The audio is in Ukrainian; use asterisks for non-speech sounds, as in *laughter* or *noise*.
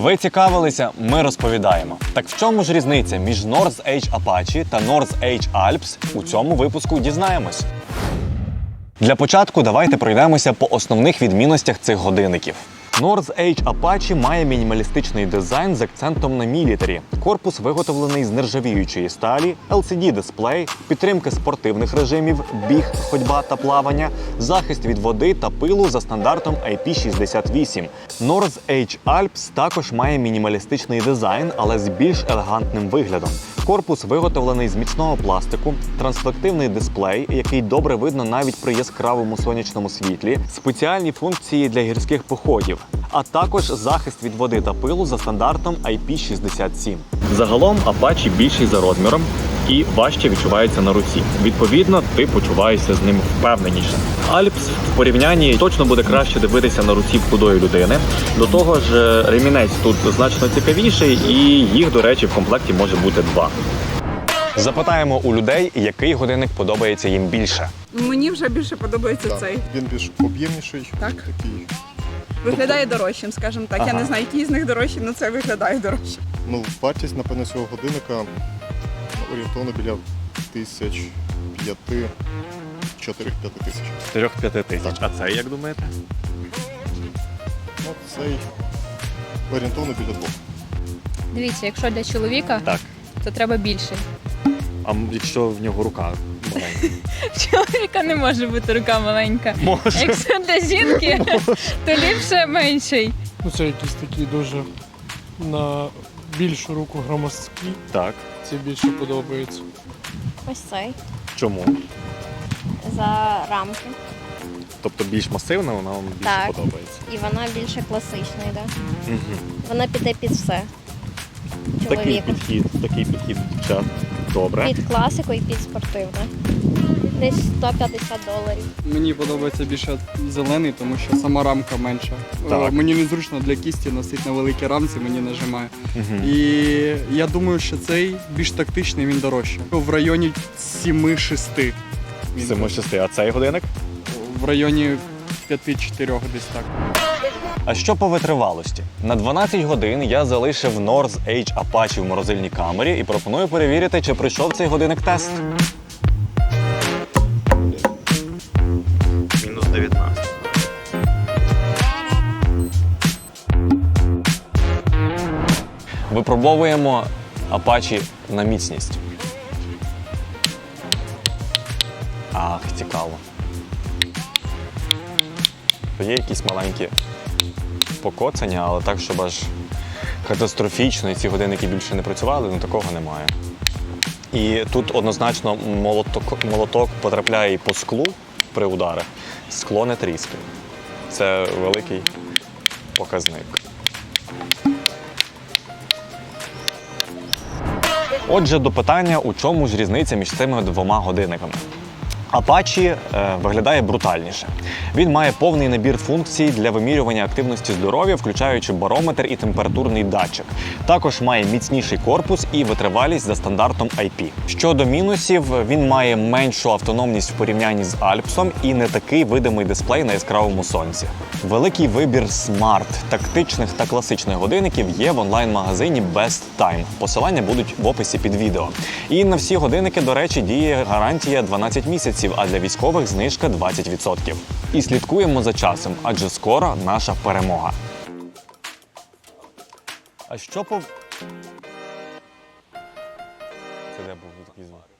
Ви цікавилися? Ми розповідаємо. Так в чому ж різниця між North Edge Apache та North Edge Alps? У цьому випуску дізнаємось. Для початку давайте пройдемося по основних відмінностях цих годинників. North Edge Apache має мінімалістичний дизайн з акцентом на мілітарі. Корпус виготовлений з нержавіючої сталі, LCD-дисплей, підтримка спортивних режимів, біг, ходьба та плавання, захист від води та пилу за стандартом IP68. North Edge Alps також має мінімалістичний дизайн, але з більш елегантним виглядом. Корпус виготовлений з міцного пластику, трансфлективний дисплей, який добре видно навіть при яскравому сонячному світлі, спеціальні функції для гірських походів, а також захист від води та пилу за стандартом IP67. Загалом Apache більший за розміром і важче відчувається на руці. Відповідно, ти почуваєшся з ним впевненіше. Альпс в порівнянні точно буде краще дивитися на руці в худої людини. До того ж, е, ремінець тут значно цікавіший, і їх, до речі, в комплекті може бути два. Запитаємо у людей, який годинник подобається їм більше. Мені вже більше подобається Так, цей. Він більш об'ємніший. Так. Такий, Виглядає дорожчим, скажімо так. Я не знаю, який з них дорожчий, але це виглядає дорожче. ну, вартість, напевно, цього годинника орієнтовно біля тисяч п'яти, чотирьох-п'яти тисяч. 4-5 тисяч. А це як думаєте? Ну, цей орієнтовно біля двох. Дивіться, якщо для чоловіка, Так. то треба більше. А якщо в нього рука? *laughs* В чоловіка не може бути рука маленька. Може. Якщо для жінки, то ліпше менший. Ну, це якісь такі дуже на більшу руку громоздкі. Так. Це більше подобається. Ось цей Чому? за рамки. Тобто більш масивна, вона вам більше Так. подобається. І вона більше класична йде. Угу. Вона піде під все. Такий Чоловіку. підхід, такий підхід дівчат. Добре. Під класику і під спортивне. Десь 150 доларів. Мені подобається більше зелений, тому що сама рамка менша. Так. Е, Мені незручно для кісті носити на великій рамці, мені нажимає. Угу. І я думаю, що цей більш тактичний, він дорожче. В районі 7-6. Він Симо шести. А цей годинник? в районі 5-4 десь так. А що по витривалості? На 12 годин я залишив North Edge Apache в морозильній камері і пропоную перевірити, чи пройшов цей годинник тест. Мінус 19. Випробовуємо Apache на міцність. Ах, цікаво. Є якісь маленькі покоцання, але так, щоб аж катастрофічно і ці годинники більше не працювали, ну такого немає. І тут однозначно молоток, молоток потрапляє і по склу при ударах. Скло не тріскає. Це великий показник. Отже, до питання, у чому ж різниця між цими двома годинниками. Apache е, виглядає брутальніше. Він має повний набір функцій для вимірювання активності здоров'я, включаючи барометр і температурний датчик. Також має міцніший корпус і витривалість за стандартом IP. Щодо мінусів, він має меншу автономність в порівнянні з Альпсом і не такий видимий дисплей на яскравому сонці. Великий вибір смарт, тактичних та класичних годинників є в онлайн-магазині Best Time. Посилання будуть в описі під відео. І на всі годинники, до речі, діє гарантія 12 місяців, а для військових знижка 20%. І слідкуємо за часом, адже скоро наша перемога. А що по. Це де був такий звук?